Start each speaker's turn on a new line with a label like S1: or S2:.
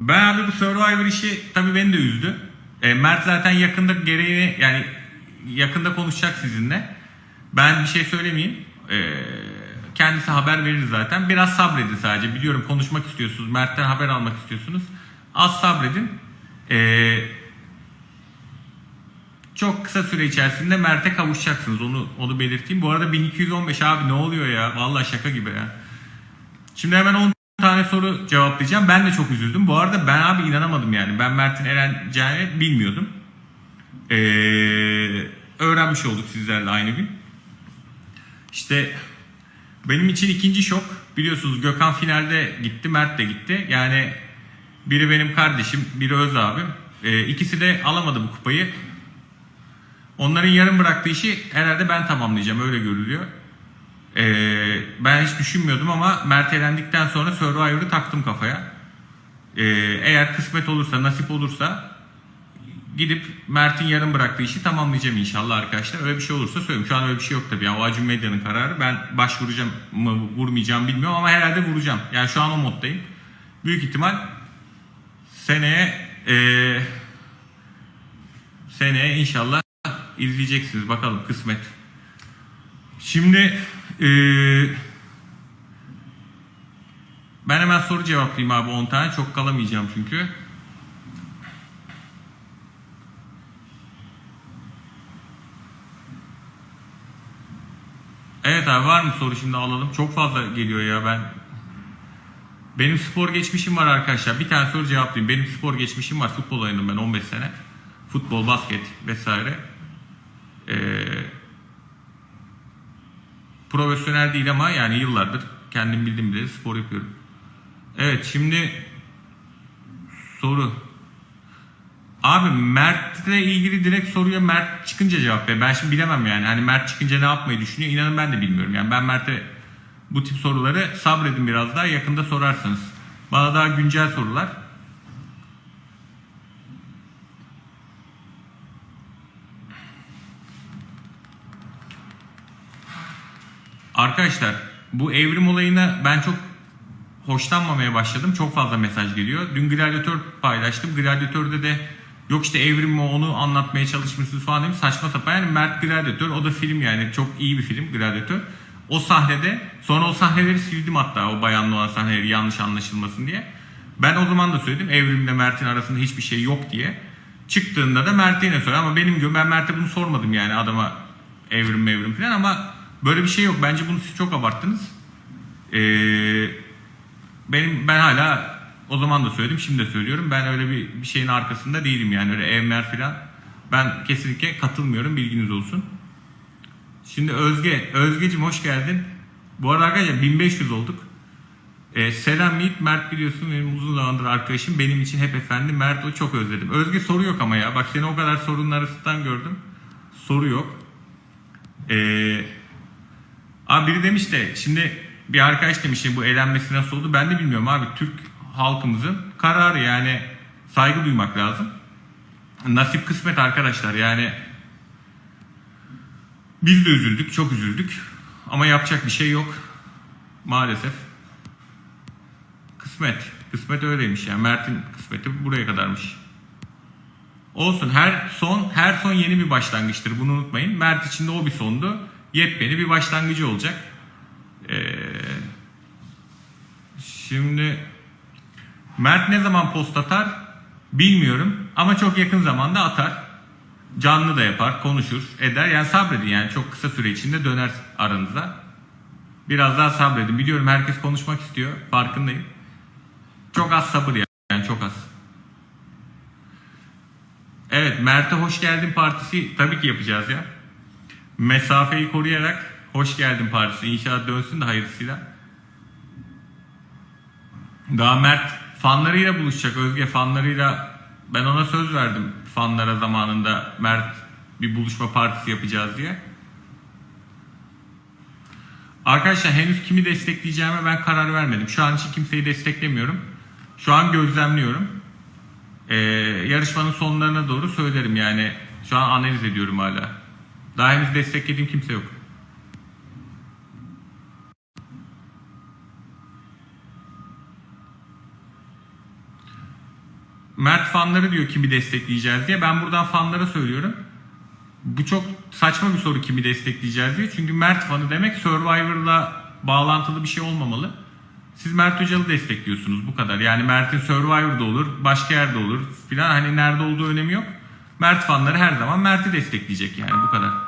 S1: Ben abi bu Survivor işi tabii beni de üzdü. E, Mert zaten yakında gereğini yani yakında konuşacak sizinle. Ben bir şey söylemeyeyim. E, kendisi haber verir zaten. Biraz sabredin sadece. Biliyorum konuşmak istiyorsunuz. Mert'ten haber almak istiyorsunuz. Az sabredin. E, çok kısa süre içerisinde Mert'e kavuşacaksınız. Onu onu belirteyim. Bu arada 1215 abi ne oluyor ya? Vallahi şaka gibi ya. Şimdi hemen 10 tane soru cevaplayacağım. Ben de çok üzüldüm. Bu arada ben abi inanamadım yani. Ben Mert'in eleneceğini bilmiyordum. Ee, öğrenmiş olduk sizlerle aynı gün. İşte benim için ikinci şok. Biliyorsunuz Gökhan finalde gitti, Mert de gitti. Yani biri benim kardeşim, biri Öz abim. Ee, ikisi de alamadı bu kupayı. Onların yarım bıraktığı işi herhalde ben tamamlayacağım. Öyle görülüyor. Ee, ben hiç düşünmüyordum ama Mert elendikten sonra Survivor'ı taktım kafaya. Ee, eğer kısmet olursa, nasip olursa gidip Mert'in yarım bıraktığı işi tamamlayacağım inşallah arkadaşlar. Öyle bir şey olursa söyleyeyim. Şu an öyle bir şey yok tabii. Yani o Acun Medya'nın kararı. Ben başvuracağım mı, vurmayacağım bilmiyorum ama herhalde vuracağım. Yani şu an o moddayım. Büyük ihtimal seneye eee seneye inşallah izleyeceksiniz. Bakalım kısmet. Şimdi eee, ben hemen soru cevaplayayım abi 10 tane. Çok kalamayacağım çünkü. Evet abi var mı soru şimdi alalım. Çok fazla geliyor ya ben. Benim spor geçmişim var arkadaşlar. Bir tane soru cevaplayayım. Benim spor geçmişim var. Futbol oynadım ben 15 sene. Futbol, basket vesaire. Ee, profesyonel değil ama yani yıllardır kendim bildiğim bile spor yapıyorum. Evet şimdi soru. Abi Mert'le ilgili direkt soruya Mert çıkınca cevap ver. Ben şimdi bilemem yani. Hani Mert çıkınca ne yapmayı düşünüyor? İnanın ben de bilmiyorum. Yani ben Mert'e bu tip soruları sabredin biraz daha yakında sorarsanız. Bana daha güncel sorular. Arkadaşlar bu evrim olayına ben çok hoşlanmamaya başladım. Çok fazla mesaj geliyor. Dün Gladiator paylaştım. Gladiator'da de yok işte evrim mi onu anlatmaya çalışmışsınız falan demiş. Saçma sapan yani Mert Gladiator o da film yani çok iyi bir film Gladiator. O sahnede sonra o sahneleri sildim hatta o bayanlı olan sahneleri yanlış anlaşılmasın diye. Ben o zaman da söyledim evrimle Mert'in arasında hiçbir şey yok diye. Çıktığında da Mert'e yine soruyor ama benim ben Mert'e bunu sormadım yani adama evrim mevrim falan ama böyle bir şey yok. Bence bunu siz çok abarttınız. Eee benim ben hala o zaman da söyledim şimdi de söylüyorum. Ben öyle bir, bir şeyin arkasında değilim yani öyle evmer falan. Ben kesinlikle katılmıyorum bilginiz olsun. Şimdi Özge, Özgeciğim hoş geldin. Bu arada arkadaşlar 1500 olduk. Ee, selam Yiğit, Mert biliyorsun benim uzun zamandır arkadaşım. Benim için hep efendi. Mert o çok özledim. Özge soru yok ama ya. Bak seni o kadar sorunun arasından gördüm. Soru yok. Ee, Abi biri demiş de şimdi bir arkadaş demiş ya bu eğlenmesi nasıl oldu ben de bilmiyorum abi Türk halkımızın kararı yani saygı duymak lazım. Nasip kısmet arkadaşlar yani biz de üzüldük çok üzüldük ama yapacak bir şey yok maalesef. Kısmet. Kısmet öyleymiş yani Mert'in kısmeti buraya kadarmış. Olsun her son her son yeni bir başlangıçtır bunu unutmayın. Mert için de o bir sondu. Yepyeni bir başlangıcı olacak. Ee, şimdi Mert ne zaman post atar bilmiyorum ama çok yakın zamanda atar. Canlı da yapar, konuşur, eder. Yani sabredin yani çok kısa süre içinde döner aranıza. Biraz daha sabredin. Biliyorum herkes konuşmak istiyor. Farkındayım. Çok az sabır yani, yani çok az. Evet Mert'e hoş geldin partisi tabii ki yapacağız ya. Mesafeyi koruyarak hoş geldin partisi. İnşallah dönsün de hayırlısıyla. Daha Mert fanlarıyla buluşacak. Özge fanlarıyla ben ona söz verdim fanlara zamanında Mert bir buluşma partisi yapacağız diye. Arkadaşlar henüz kimi destekleyeceğime ben karar vermedim. Şu an için kimseyi desteklemiyorum. Şu an gözlemliyorum. Ee, yarışmanın sonlarına doğru söylerim yani. Şu an analiz ediyorum hala. Daha henüz desteklediğim kimse yok. Mert fanları diyor kimi destekleyeceğiz diye. Ben buradan fanlara söylüyorum. Bu çok saçma bir soru kimi destekleyeceğiz diye. Çünkü Mert fanı demek Survivor'la bağlantılı bir şey olmamalı. Siz Mert Hoca'lı destekliyorsunuz bu kadar. Yani Mert'in Survivor'da olur, başka yerde olur filan. Hani nerede olduğu önemi yok. Mert fanları her zaman Mert'i destekleyecek yani bu kadar.